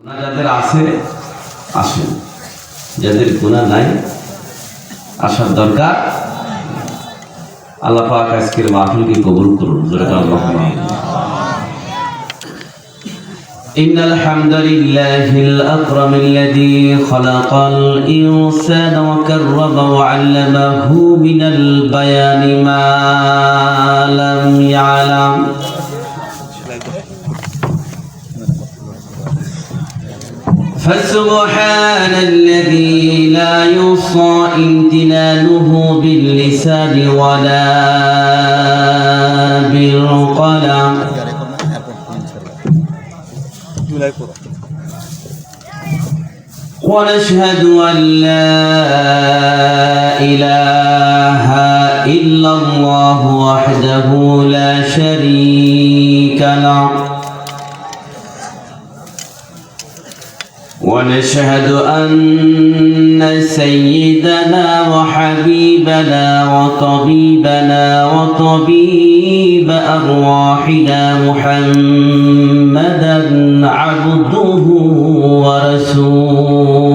গুণা যাদের আছে আসেন যাদের গুণা নাই আসার দরকার আল্লাহ পাক আজকের মাহফিলকে কবুল করুন জোরে কান আল্লাহুম্মা আমিন। إن الحمد لله الأكرم الذي خلق الإنسان وكرم وعلمه من البيان ما لم يعلم فسبحان الذي لا يحصى امتنانه باللسان ولا بالقلم. ونشهد أن لا إله إلا الله وحده لا شريك له. ونشهد أن سيدنا وحبيبنا وطبيبنا وطبيب أرواحنا محمدا عبده ورسوله.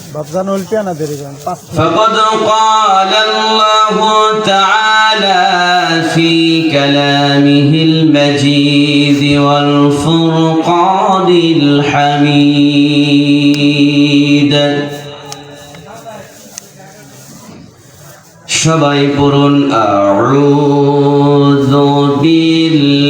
বাপজান অল্পিয়া না দেরি করেন পাঁচ فقد قال الله تعالى في كلامه المجيد والفرقان الحميد সবাই পড়ুন আউযু বিল্লাহি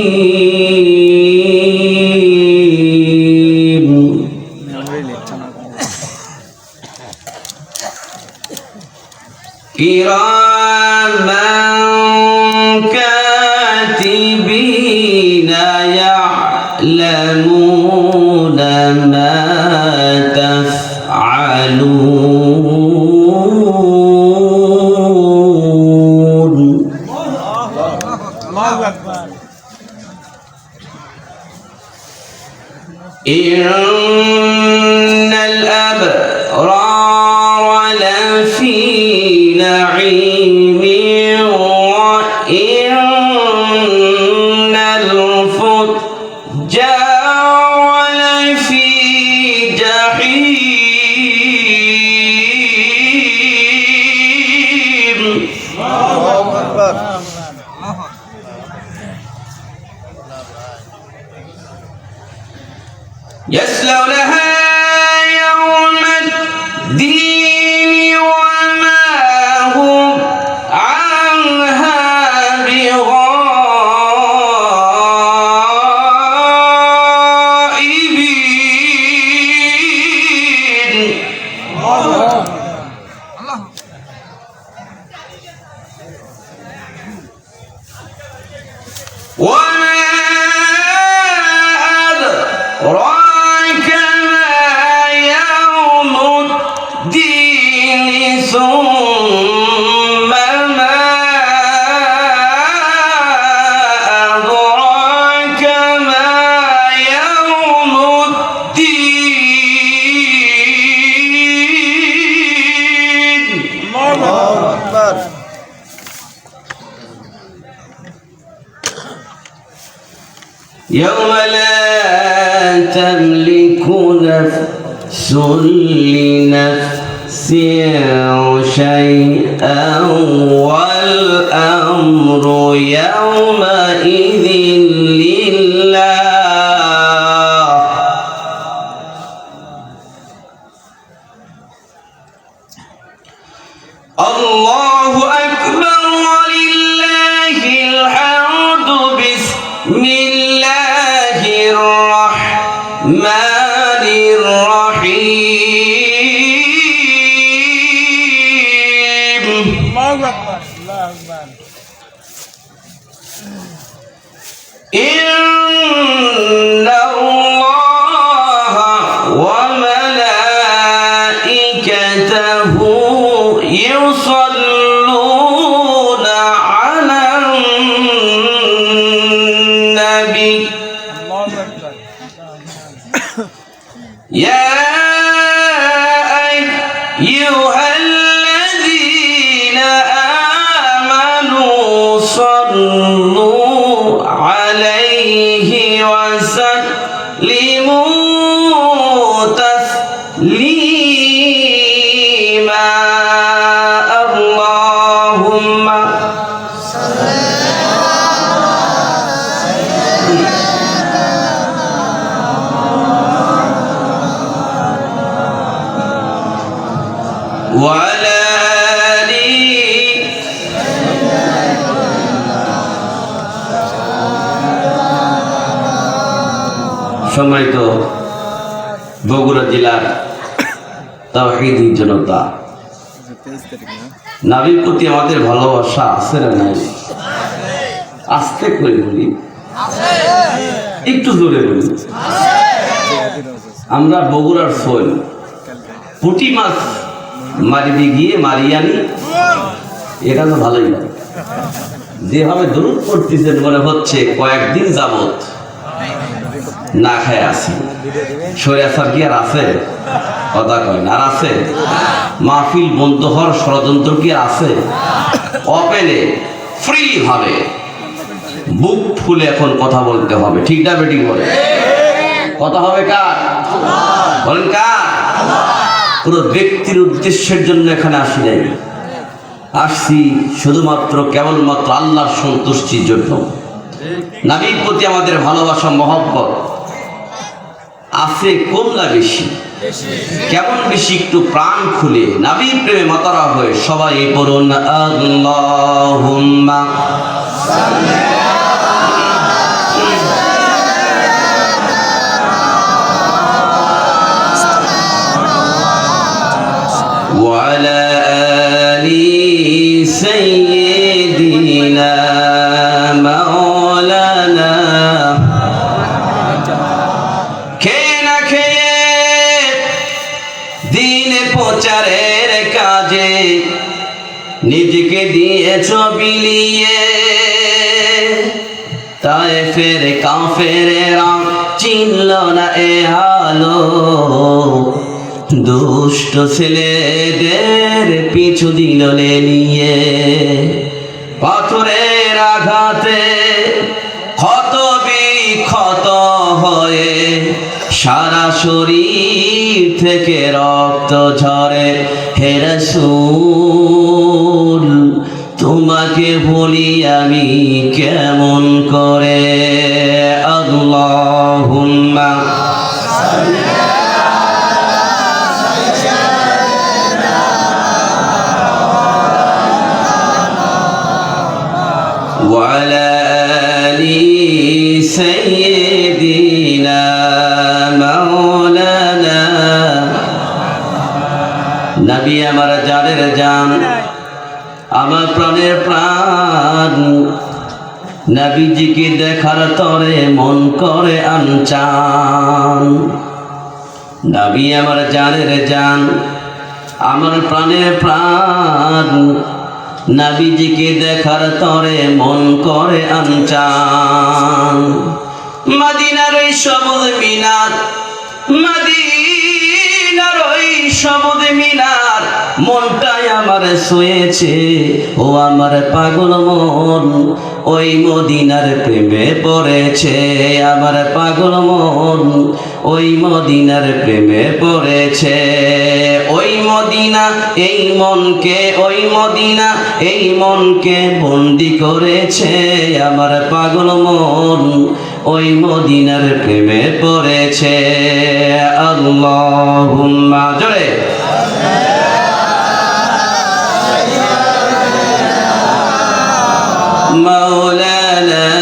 من شيئا والأمر يومئذ لله. الله أكبر ولله الحمد. بسم الله الرحمن মুসলিমুন সম্মানিত বগুড়া জেলার তাওহীদি জনতা। নাবির প্রতি আমাদের ভালোবাসা আছে না নাই? আস্তে করে বলি। একটু জোরে বলি। আমরা বগুড়ার সোল পুঁটি মাছ মারিতে গিয়ে মারিয়ে আনি। এটা তো ভালোই যেভাবে দূর করতেছেন মনে হচ্ছে কয়েকদিন যাবত না খায় আসি। সৈরাচার কি আর আছে? কথা কয় আর আছে? মাহফিল বন্ধ হওয়ার ষড়যন্ত্র কি আছে? ওপেনে ফ্রি ভাবে। বুক ফুলে এখন কথা বলতে হবে। ঠিক না বেটি বলে? কথা হবে কার? বলেন কার? কোনো ব্যক্তির উদ্দেশ্যের জন্য এখানে আসি নাই। আসছি শুধুমাত্র কেবলমাত্র আল্লাহর সন্তুষ্টির জন্য। নাবির প্রতি আমাদের ভালোবাসা মহব্বত আছে কম না বেশি কেমন বেশি একটু প্রাণ খুলে নাবির প্রেমে মাতারা হয়ে সবাই পড়ুন আল্লাহুম্মা وعلى آل سيدنا না এ হালো দুষ্ট ছেলেদের পিছু দিল নিয়ে। পাথরের আঘাতে ক্ষত বিক্ষত হয়ে সারা শরীর থেকে রক্ত ঝরে। হেরসুল তোমাকে বলি আমি কেমন নবী আমার জানের জান, আমার প্রাণের প্রাণ। নবীজিকে দেখার তরে মন করে আনচান। নবী আমার জানের জান, আমার প্রাণের প্রাণ। নাবিজিকে দেখার তরে মন করে আনচান। মাদিনার ওই সবুজ মিনার মাদিনার ওই সবুজ মিনার, মনটাই আমার শুয়েছে ও আমার পাগল মন, ওই মদিনার প্রেমে পড়েছে। আমার পাগল মন, ওই মদিনার প্রেমে পড়েছে। ওই মদিনা, এই মনকে, ওই মদিনা, এই মনকে বন্দি করেছে। আমার পাগল মন ওই মদিনার প্রেমে পড়েছে। আল্লাহুম্মা জোরে। মাওলানা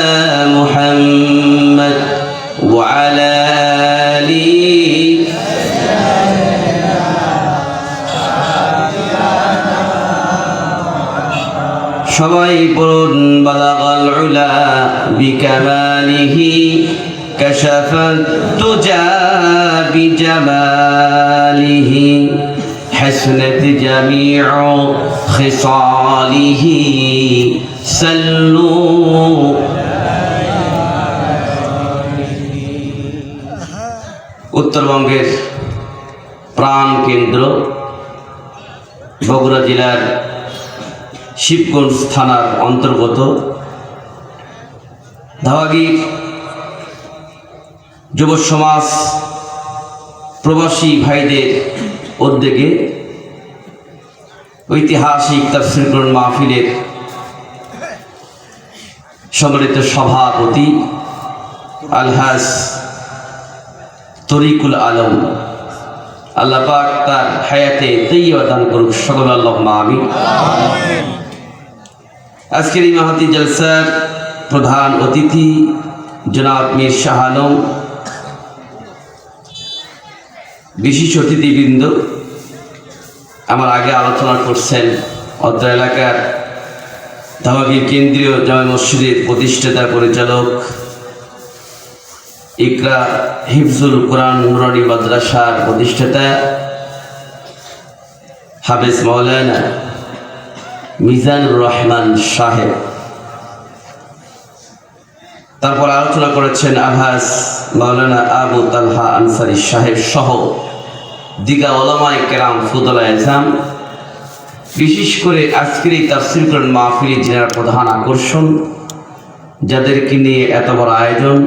সবাই পড়ুন বালাগাল উলা বিকামালিহি كشف الدجى بجماله حسنت جميع خصاله سلوا উত্তরবঙ্গের প্রাণ কেন্দ্র বগুড়া জেলার শিবগঞ্জ থানার অন্তর্গত। ধাওয়াগির যুব সমাজ, প্রবাসী ভাইদের উদ্যোগে ঐতিহাসিক তাফসির কোরআন মাহফিলের সম্মানিত সভাপতি আলহাজ তরিকুল আলম। আল্লাহ পাক তার হায়াতে তৈবা দান করুক, সকল আল্লাহ আমি আজকের এই মাহাতি জলসার প্রধান অতিথি জনাব মীর শাহ আলম বিশেষ অতিথিবৃন্দ, আমার আগে আলোচনা করছেন অত্র এলাকার ধাবাগির কেন্দ্রীয় জামা মসজিদের প্রতিষ্ঠাতা পরিচালক ইকরা হিফজুল কোরআন নুরানি মাদ্রাসার প্রতিষ্ঠাতা হাফেজ মৌলানা মিজানুর রহমান সাহেব। তারপর আলোচনা করেছেন আভাস মাওলানা আবু তালহা আনসারি সাহেব সহ দিগা ওলামায় কেরাম ফুদলা এজাম। বিশেষ করে আজকের এই তাফসির করেন মাহফিলি জেলার প্রধান আকর্ষণ, যাদেরকে নিয়ে এত বড় আয়োজন,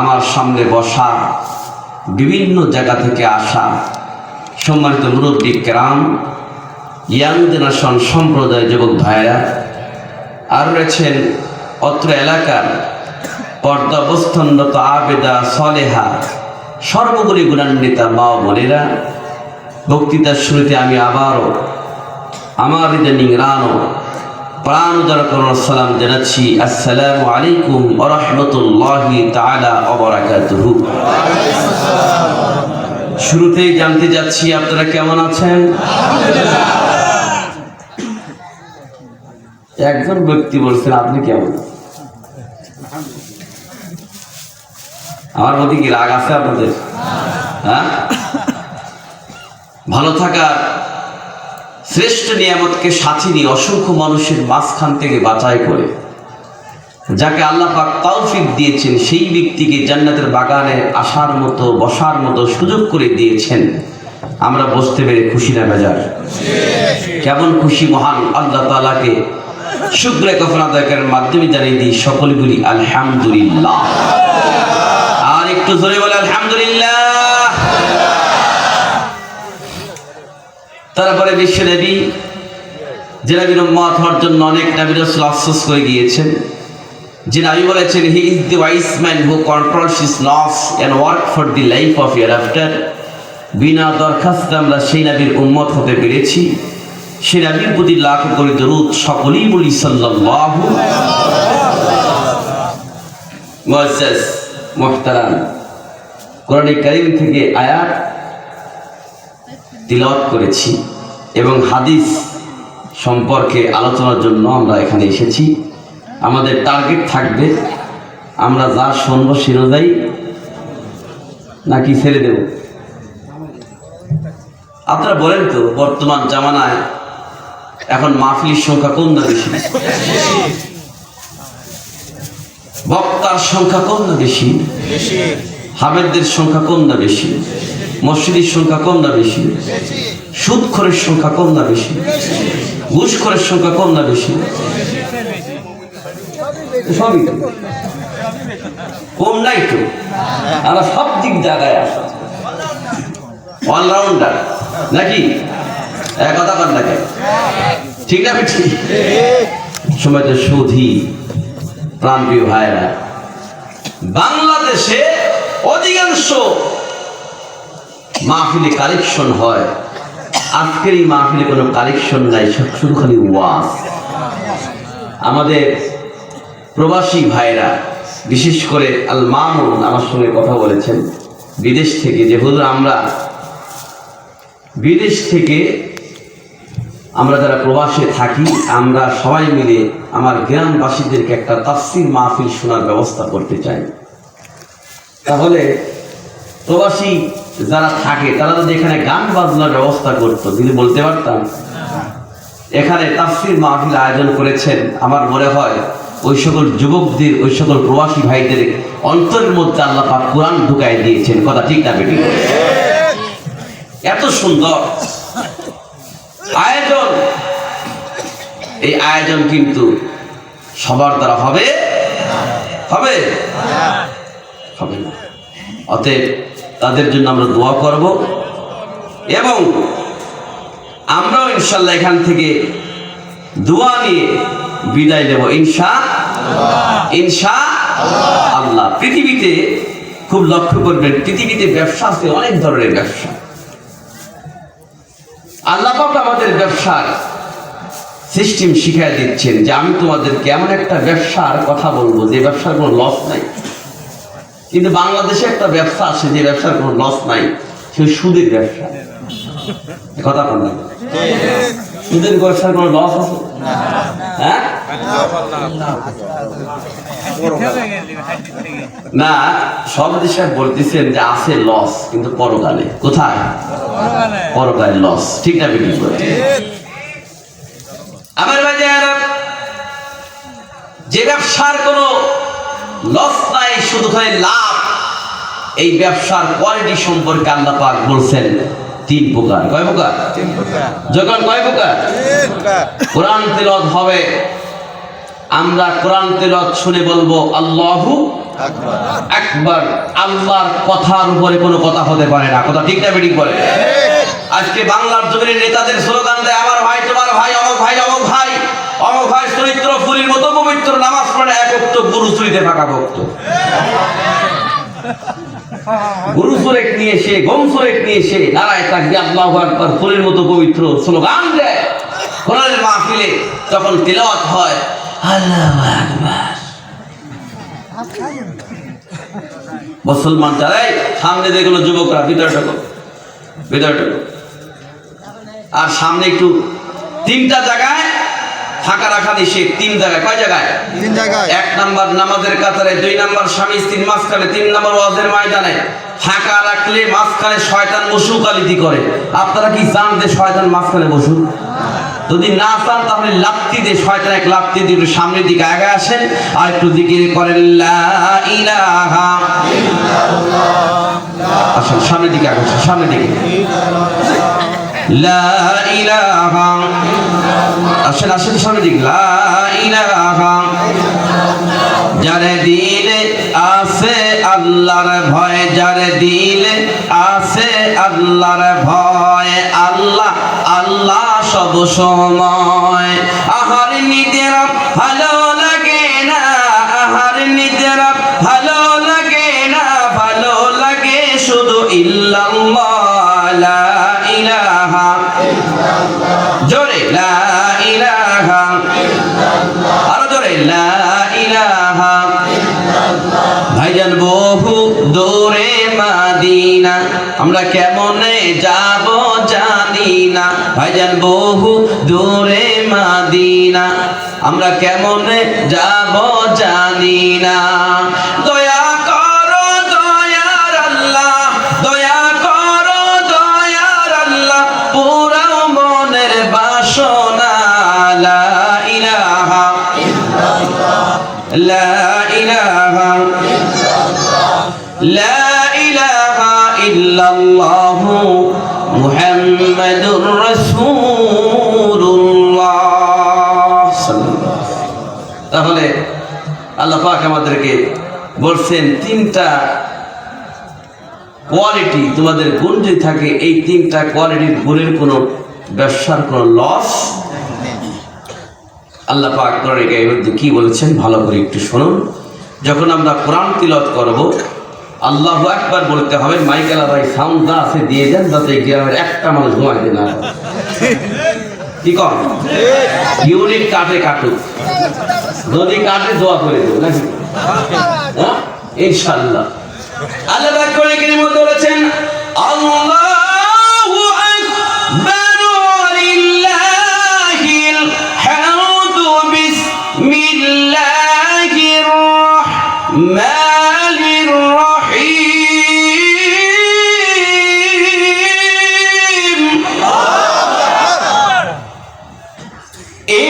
আমার সামনে বসা বিভিন্ন জায়গা থেকে আসা সম্মানিত মুরব্বী কেরাম ইয়াং জেনারেশন সম্প্রদায় যুবক ভাইয়েরা, আর রয়েছেন অত্র এলাকার পর্দাবস্থানরত আবেদা সলেহা, সর্বোপরি গুণান্বিতা মা বোনেরা, বক্তৃতার শুরুতে আমি আবারও আমার ইদানিং রানো প্রাণ উদার সালাম জানাচ্ছি। আসসালামু আলাইকুম ওরহমতুল্লাহি তাআলা অবরাকাতুহু শুরুতেই জানতে যাচ্ছি আপনারা কেমন আছেন? একজন ব্যক্তি বলছেন, আপনি কেমন আমার প্রতি কি রাগ আছে আপনাদের? হ্যাঁ? ভালো থাকার শ্রেষ্ঠ নিয়ামতকে সাথী নিয়ে অসংখ্য মানুষের মাঝখান থেকে বাছাই করে, যাকে আল্লাহ পাক তৌফিক দিয়েছেন, সেই ব্যক্তিকে জান্নাতের বাগানে আসার মতো, বসার মতো সুযোগ করে দিয়েছেন। আমরা বসতে পেরে খুশি না, বেজার? কেমন খুশি মহান আল্লাহ তালাকে শুক্র আদায়কের মাধ্যমে জানিয়ে দিই সকলগুলি আলহামদুলিল্লাহ। আর একটু ধরে বলে আলহামদুলিল্লাহ। তারপরে বিশ্ব নবী, যে নবীর উম্মত হওয়ার জন্য অনেক নবীর আফসোস করে গিয়েছেন। যে নবী বলেছেন he is the wise man who controls his নফস and work for the life of hereafter বিনা দরখাস্তে আমরা সেই নবীর উম্মত হতে পেরেছি। সেই নবীর প্রতি লাখ করে দরুদ সকলেই বলি সাল্লাল্লাহু মুআজ্জাজ মুহতারাম। কোরআন কারীম থেকে আয়াত তিলাওয়াত করেছি এবং হাদিস সম্পর্কে আলোচনার জন্য আমরা এখানে এসেছি। আমাদের টার্গেট থাকবে, আমরা যা শুনব সে অনুযায়ী নাকি ছেড়ে দেব। আপনারা বলেন তো, বর্তমান জামানায় এখন মাহফিলের সংখ্যা কম না বেশি? বক্তার সংখ্যা কম না বেশি? হাবেদদের সংখ্যা কম না বেশি? মসজিদের সংখ্যা কম না বেশি? সুদখরের সংখ্যা কম না বেশি? ঘুষখরের সংখ্যা কম না বেশি? সবই তো। কম নাই তো। আমরা সব দিক জায়গায় আসা। অলরাউন্ডার নাকি? কথা কর নাকি ঠিক না ঠিক সময় তো সুধি, প্রাণপ্রিয় ভাইরা বাংলাদেশে অধিকাংশ মাহফিলে কালেকশন হয়। আজকের এই মাহফিলে কোনো কালেকশন নাই শুধু খালি ওয়াজ। আমাদের প্রবাসী ভাইরা বিশেষ করে আল মামুন আমার সঙ্গে কথা বলেছেন, বিদেশ থেকে, যে হুজুর আমরা বিদেশ থেকে আমরা যারা প্রবাসে থাকি, আমরা সবাই মিলে আমার গ্রামবাসীদেরকে একটা তাফসির মাহফিল শোনার ব্যবস্থা করতে চাই। তাহলে প্রবাসী যারা থাকে, তারা যদি এখানে গান বাজনার ব্যবস্থা করতো, যদি বলতে পারতাম। এখানে তাফসির মাহফিল আয়োজন করেছেন, আমার মনে হয় ওই সকল যুবকদের, ওই সকল প্রবাসী ভাইদের অন্তরের মধ্যে আল্লাহ কোরআন ঢুকাই দিয়েছেন। কথা ঠিক না বেটি এত সুন্দর। আয়োজন। এই আয়োজন কিন্তু সবার দ্বারা হবে? হবে? হবে না। অতএব তাদের জন্য আমরা দোয়া করব। এবং আমরাও ইনশাল্লাহ এখান থেকে দোয়া নিয়ে বিদায় নেব। ইনশা ইনশা আল্লাহ। পৃথিবীতে খুব লক্ষ্য করবেন, পৃথিবীতে ব্যবসা আছে, অনেক ধরনের ব্যবসা। আল্লাহ পাক আমাদের ব্যবসার সিস্টেম শিখাই দিচ্ছেন যে আমি তোমাদেরকে এমন একটা ব্যবসার কথা বলব যে ব্যবসার কোনো লস নাই। কিন্তু বাংলাদেশে একটা ব্যবসা আছে যে ব্যবসার কোনো লস নাই, সে সুদের ব্যবসা। কথা না। সুদের ব্যবসার কোনো লস আছে? হ্যাঁ? না সব দেশে বলতেছেন যে আছে লস কিন্তু পরকালে। কোথায়? পরকালে। লস ঠিক না বিক্রি করে আমার বাজার যে ব্যবসার কোনো লস নাই শুধু হয় লাভ। এই ব্যবসার কোয়ালিটি সম্পর্কে আল্লাহ পাক বলছেন তিন প্রকার। কয় প্রকার? যখন কয় প্রকার? কোরআন তেলত হবে আমরা কোরআন তেলত শুনে বলব আল্লাহু একবার আল্লাহর কথার উপরে কোনো কথা হতে পারে না। কথা ঠিক না বেঠিক বলে? আজকে বাংলার জমিনের নেতাদের স্লোগান দেয় আমার ভাই তোমার ভাই অমক ভাই অমক ভাই অমক ভাই চরিত্র ফুলির মতো পবিত্র নামাজ পড়ে একত্র গুরু চুরিতে ফাঁকা ভক্ত। গুরু সুরেক নিয়ে সে গম সুরেক নিয়ে সে নারায় তাকে আল্লাহ আকবার ফুলের মতো পবিত্র স্লোগান দেয়। কোরআনের মাহফিলে তখন তিলাওয়াত হয় আল্লাহু আকবার। মুসলমান যারাই সামনে দেখল যুবকরা ভিতরে ঢোকো ভিতরে ঢোকো। আর সামনে একটু তিনটা জায়গায় ফাঁকা রাখা নিষেধ তিন জায়গায়। কয় জায়গায়? তিন জায়গায়। এক নাম্বার নামাজের কাতারে দুই নাম্বার স্বামী স্ত্রীর মাঝখানে তিন নাম্বার ওয়াজের ময়দানে। ফাঁকা রাখলে মাঝখানে শয়তান বসুকালিতি করে। আপনারা কি যে শয়তান মাঝখানে বসুক? যদি না চান, তাহলে লাপ্তি দিয়ে শয়তান এক লাপ্তি দিয়ে একটু সামনের দিকে আগে আসেন আর একটু দিকে করেন আসেন, সামনের দিকে আগে আসেন, সামনের দিকে। আসেন আসেন, সামনের দিকে। ইলাহা দিলে আল্লাহর ভয়, যার দিলে আল্লাহর ভয়, আল্লাহ আল্লাহ সব সময়। আহার নিদের ভালো লাগে না, আহার নিদের ভালো লাগে না, ভালো লাগে শুধু জোরে, লা ইলাহা। আরও জোরে, লা ইলাহা। ভাইজান বহু দূরে মাদিনা, আমরা কেমনে যাব মাদিনা। ভাইজান, বহু দূরে মাদিনা। আমরা কেমন যাব জানি না। দয়ার আল্লাহ। বাসনা। লা ইলাহা লা লা ইলাহা ইল্লাল্লাহ। মুহাম্মাদুর রাসূলুল্লাহ তাহলে আল্লাহ পাক আমাদেরকে বলছেন, তিনটা কোয়ালিটি তোমাদের গুণ যদি থাকে, এই তিনটা কোয়ালিটির গুণের কোনো ব্যবসার কোনো লস আল্লাহ পাক কোরআনে কি বলেছেন? ভালো করে একটু শুনুন। যখন আমরা কোরআন তিলত করব আল্লাহ একবার বলতে হবে, মাইকেল ভাই সাউন্ড দা আছে, দিয়ে দেন যাতে গ্রামের একটা মানুষ ঘুমাইতে না কি কর ইউনিট কাটে কাটুক। যদি কাটে দোয়া করে দেবো নাকি? হ্যাঁ? ইনশাল্লাহ আল্লাহ করে কিনে বলেছেন, আল্লাহু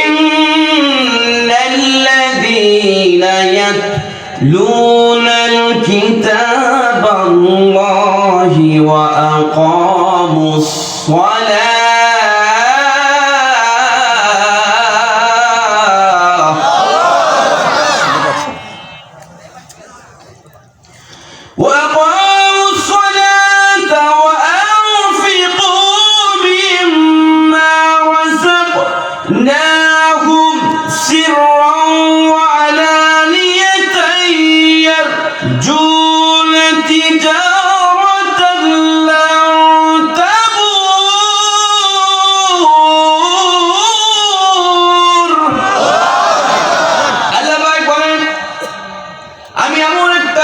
إن الذين يتلون الكتاب الله وأقاموا الصلاة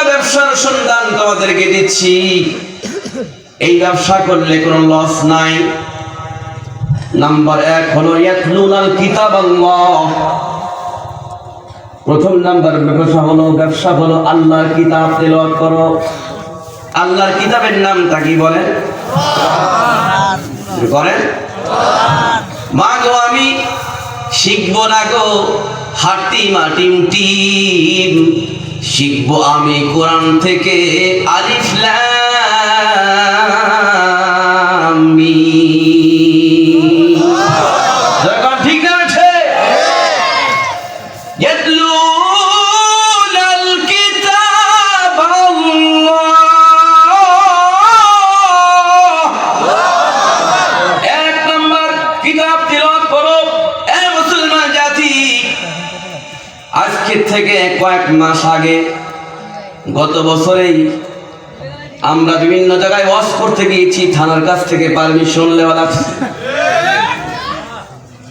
ব্যবসার সন্ধান তোমাদেরকে দিচ্ছি। এই ব্যবসা করলে কোনো লস নাই। নাম্বার এক হলো ইয়াতলুনাল কিতাব আল্লাহ প্রথম নাম্বার ব্যবসা হলো ব্যবসা হলো, আল্লাহর কিতাব তেলাওয়াত করো আল্লাহর কিতাবের নামটা কি বলেন? করেন মা গো, আমি শিখব না গো হাটি মাটিম টিম শিখব আমি কোরআন থেকে আলিফ ঠিক না? আজকে থেকে কয়েক মাস আগে গত বছরেই আমরা বিভিন্ন জায়গায় ওয়াশ করতে গিয়েছি, থানার কাছ থেকে পারমিশন নেওয়া লাগছে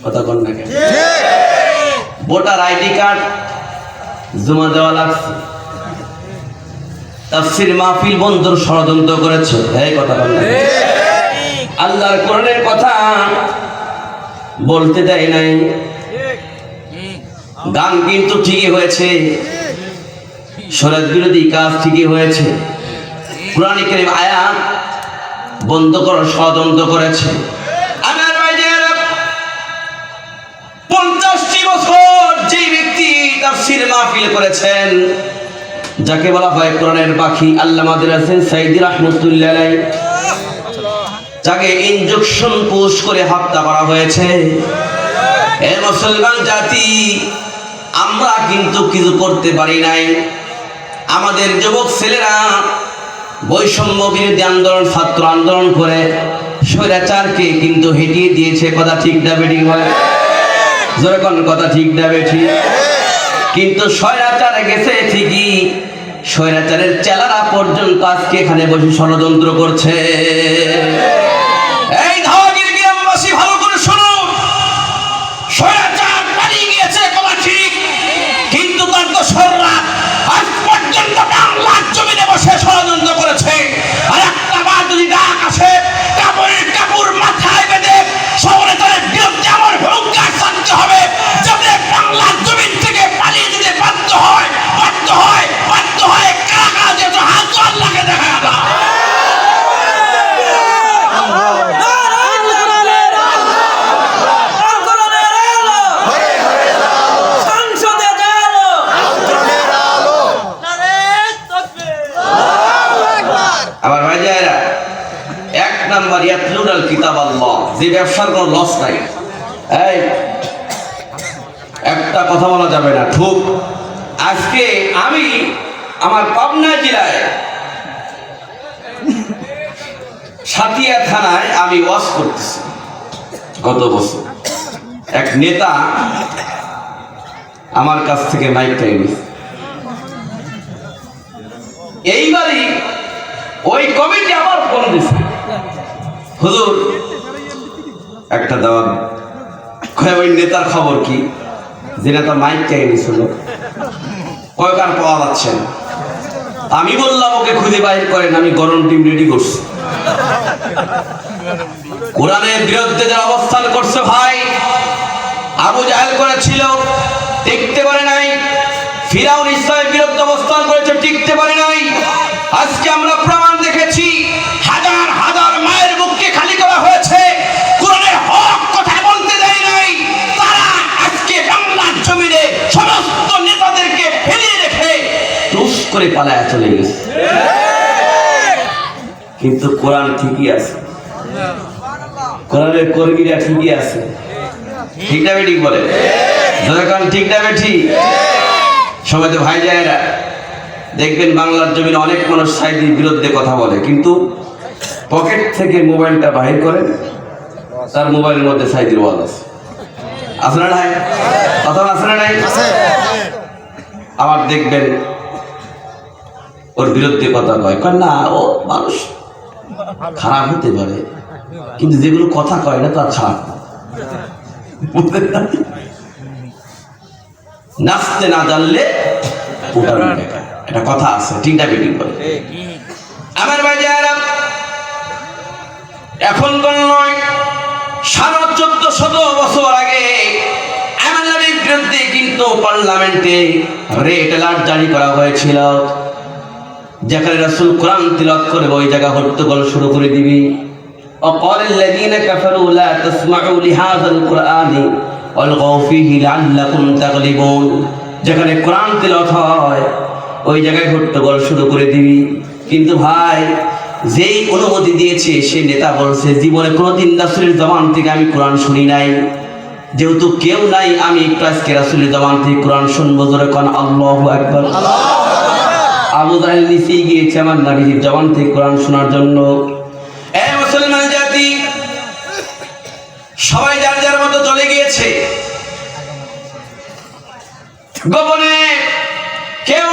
কথা কন না কেন? ভোটার আইডি কার্ড জমা দেওয়া লাগছে তাফসির মাহফিল বন্ধুর ষড়যন্ত্র করেছে। এই কথা বল। আল্লাহর কোরআনের কথা বলতে দেয় নাই। গান কিন্তু ঠিকই হয়েছে। শরৎ বিরোধী কাজ ঠিকই হয়েছে। কোরআন কারীম আয়াত বন্ধ করার ষড়যন্ত্র করেছে। করেছেন, যাকে বলা কোরআনের আল্লাহ যাকে ইনজেকশন করে হত্যা করা হয়েছে। মুসলমান জাতি আমরা কিন্তু কিছু করতে পারি নাই। আমাদের যুবক ছেলেরা বৈষম্য বিরোধী আন্দোলন, ছাত্র আন্দোলন করে স্বৈরাচারকে কিন্তু হেঁটিয়ে দিয়েছে। কথা ঠিক না বেঠিক হয় কথা ঠিক না বেঠিক কিন্তু স্বৈরাচারে গেছে ঠিকই, স্বৈরাচারের চেলারা পর্যন্ত আজকে এখানে বসে ষড়যন্ত্র করছে। বসে ষড়যন্ত্র করেছে। ব্যবসার কোনো লস নাই। একটা কথা বলা যাবে না খুব আজকে আমি আমার পাবনা জেলায় সাতিয়া থানায় আমি ওয়াশ করতেছি, গত বছর। এক নেতা আমার কাছ থেকে মাইকটা এনেছে। এইবারই ওই কমিটি আবার ফোন দিছে। হুজুর একটা দাওয়াত কয়, ওই নেতার খবর কি? যে নেতা মাইক কে এনেছিল কয়কার পাওয়া যাচ্ছে। আমি বললাম, ওকে খুঁজে বাইর করেন, আমি গরম টিম রেডি করছি। কোরআনের বিরুদ্ধে যারা অবস্থান করছে ভাই, আবু জাহেল করেছিল, টিকতে পারে নাই। ফিরাউন ইসলামের বিরুদ্ধে অবস্থান করেছে, টিকতে পারে করে পালায় চলে গেছে। কিন্তু কোরআন ঠিকই আছে। কোরআনের কর্মীরা ঠিকই আছে। ঠিক না বেঠিক বলে? যখন ঠিক না বেঠি সবাই তো ভাই যায়রা দেখবেন বাংলার জমিনে অনেক মানুষ সাইদির বিরুদ্ধে কথা বলে কিন্তু পকেট থেকে মোবাইলটা বাহির করে তার মোবাইলের মধ্যে সাইদির ওয়াজ আছে। আছে না নাই? কথা আছে না নাই? আবার দেখবেন ওর বিরুদ্ধে কথা কয়। কয়, না, ও মানুষ। খারাপ হতে পারে। কিন্তু যেগুলো কথা কয় না তার খারাপ? নাচতে না জানলে একটা কথা আছে, ঠিক না করে আমার বাজারা এখন কোন নয়, সাড়ে চোদ্দ শত বছর আগে আমার বিরুদ্ধে কিন্তু পার্লামেন্টে রেড অ্যালার্ট জারি করা হয়েছিল। যেখানে রাসূল কোরআন তিলাওয়াত করে ওই জায়গা হট্টগোল শুরু করে দিবি وقال الذين كفروا لا تسمعوا لهذا القرآن والغوا فيه لعلكم تغلبون যেখানে কোরআন তিলাওয়াত হয় ওই জায়গায় হট্টগোল শুরু করে দিবি কিন্তু ভাই যেই অনুমতি দিয়েছে সে নেতা বলছে জীবনে কোনোদিন রাসূলের জবান থেকে আমি কোরআন শুনি নাই যেহেতু কেউ নাই আমি একটু আজকে রাসূলের জবান থেকে কোরআন শুনবো জোরে কোন আল্লাহু আকবার আবু জাহেল নিচেই গিয়েছে আমার নাবিজির জবান থেকে কোরআন শোনার জন্য। এ মুসলমান জাতি, সবাই যার যার মতো চলে গিয়েছে। গোপনে কেউ